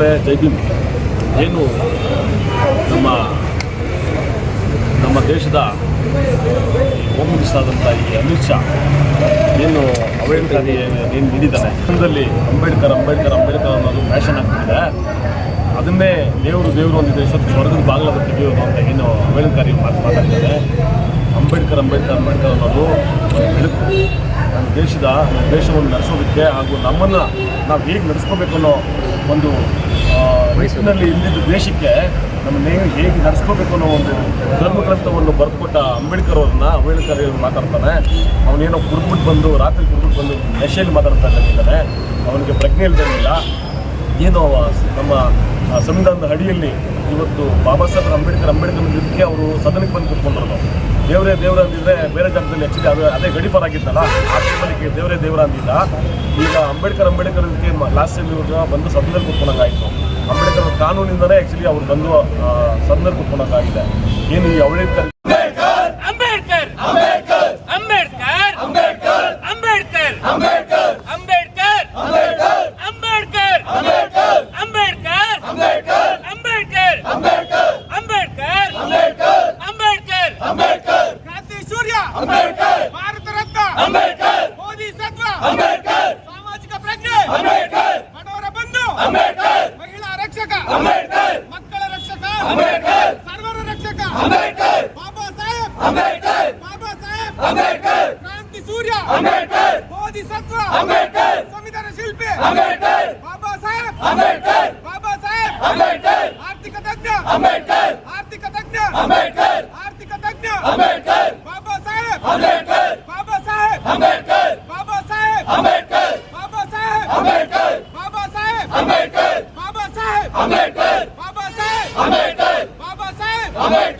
ಫುಲೆ ಜೈ ಭೀಮ್ ಏನು ನಮ್ಮ ನಮ್ಮ ದೇಶದ ಹೋಮ್ ಮಿನಿಸ್ಟರ್ ಈ ಅಮಿತ್ ಶಾ ಏನು ಅಂಬೇಡ್ಕರ್ ಏನು ಕನ್ನಡದಲ್ಲಿ ಅಂಬೇಡ್ಕರ್ ಅಂಬೇಡ್ಕರ್ ಅಂಬೇಡ್ಕರ್ ಅನ್ನೋದು ಫ್ಯಾಷನ್ ಆಗ್ತಿದೆ ಅದನ್ನೇ ದೇವರು ದೇವರು ಒಂದು ದೇಶದ ಸ್ವರ್ಗದ ಬಾಗಿಲದ ತೆಗೆಯೋದು ಅಂತ ಏನು ಅಂಬೇಡ್ಕರ್ ಮಾತು ಮಾತಾಡ್ತಾರೆ ಅಂಬೇಡ್ಕರ್ ಅಂಬೇಡ್ಕರ್ ಅಂಬೇಡ್ಕರ್ ಅನ್ನೋದು ಬೆಳಕು ನಮ್ಮ ದೇಶದ ದೇಶವನ್ನು ನಡೆಸೋದಕ್ಕೆ ಹಾಗೂ ನಮ್ಮನ್ನು ನಾವು ಹೇಗೆ ನಡೆಸ್ಕೋಬೇಕು ಅನ್ನೋ ಒಂದು ನಿಟ್ಟಿನಲ್ಲಿ ಇಲ್ಲಿದ್ದ ದೇಶಕ್ಕೆ ನಮ್ಮ ಹೇಗೆ ಹೇಗೆ ನಡೆಸ್ಕೋಬೇಕು ಅನ್ನೋ ಒಂದು ಧರ್ಮಗ್ರಂಥವನ್ನು ಬರೆದುಕೊಟ್ಟ ಅಂಬೇಡ್ಕರ್ ಅವ್ರನ್ನ, ಅಂಬೇಡ್ಕರ್ ಇವ್ರು ಮಾತಾಡ್ತಾನೆ. ಅವನೇನೋ ಕುಡ್ಬಿಟ್ಟು ಬಂದು, ರಾತ್ರಿ ಕುಡ್ಬಿಟ್ಟು ಬಂದು ನಶೆಯಲ್ಲಿ ಮಾತಾಡ್ತಾ ಇದ್ದಾನೆ ಅವನಿಗೆ ಪ್ರಜ್ಞೆ ಇಲ್ದಂಗಿಲ್ಲ ಏನೋ ನಮ್ಮ ಸಂವಿಧಾನದ ಅಡಿಯಲ್ಲಿ ಇವತ್ತು ಬಾಬಾ ಸಾಹೇಬ್ ಅಂಬೇಡ್ಕರ್ ಅಂಬೇಡ್ಕರ್ ಇದಕ್ಕೆ ಅವರು ಸದನಕ್ಕೆ ಬಂದು ಕೂತ್ಕೊಂಡ್ರು ದೇವರೇ ದೇವರ ಅಂದಿದ್ರೆ ಬೇರೆ ಜಾಗದಲ್ಲಿ ಹೆಚ್ಚಿದೆ ಅದು ಅದೇ ಗಡಿಫರ್ ಆಗಿತ್ತಲ್ಲ, ಆ ಟೈಮಲ್ಲಿ ದೇವರೇ ದೇವರ ಅಂದಿಲ್ಲ. ಈಗ ಅಂಬೇಡ್ಕರ್ ಅಂಬೇಡ್ಕರ್ ಲಾಸ್ಟ್ ಟೈಮ್ ಇವಾಗ ಬಂದು ಸದನದಲ್ಲಿ ಕೂತ್ಕೊಂಡಂಗಾಯಿತು. ಅಂಬೇಡ್ಕರ್ ಕಾನೂನಿಂದಲೇ ಆ್ಯಕ್ಚುಲಿ ಅವ್ರು ಬಂದು ಸದನದಲ್ಲಿ ಕೂತ್ಕೊಂಡಂಗಾಗಿದೆ. ಏನು ಈ ಅಂಬೇಡ್ಕರ್ ಅಂಬೇಡ್ಕರ್ ಭಾರತ ರತ್ನ ಅಂಬೇಡ್ಕರ್ ಮೋದಿ ಸತ್ವ ಅಂಬೇಡ್ಕರ್ ಸಾಮಾಜಿಕ ಪ್ರಜ್ಞೆ ಅಂಬೇಡ್ಕರ್ ಬಡವರ ಬಂಧು ಅಂಬೇಡ್ಕರ್ ಮಹಿಳಾ ರಕ್ಷಕ ಅಂಬೇಡ್ಕರ್ ಮಕ್ಕಳ ರಕ್ಷಕ ಅಂಬೇಡ್ಕರ್ ಸರ್ವರ ರಕ್ಷಕ ಅಂಬೇಡ್ಕರ್ ಬಾಬಾ ಸಾಹೇಬ್ ಅಂಬೇಡ್ಕರ್ ಬಾಬಾ ಸಾಹೇಬ್ ಅಂಬೇಡ್ಕರ್ ಕ್ರಾಂತಿ ಸೂರ್ಯ ಅಂಬೇಡ್ಕರ್ ಮೋದಿ ಸತ್ವ ಅಂಬೇಡ್ಕರ್ ಸಂವಿಧಾನ ಶಿಲ್ಪಿ ಅಂಬೇಡ್ಕರ್ ಬಾಬಾ ಸಾಹೇಬ್ ಅಂಬೇಡ್ಕರ್ ಬಾಬಾ ಸಾಹೇಬ್ ಅಂಬೇಡ್ಕರ್ ಆರ್ಥಿಕ ತಜ್ಞ ಅಂಬೇಡ್ಕರ್ ಆರ್ಥಿಕ ತಜ್ಞ ಅಂಬೇಡ್ಕರ್ ಆರ್ಥಿಕ ತಜ್ಞ ಅಂಬೇಡ್ಕರ್ అంబేద్కర్ బాబా సాహెబ్ అంబేద్కర్ బాబా సాహెబ్ అంబేద్కర్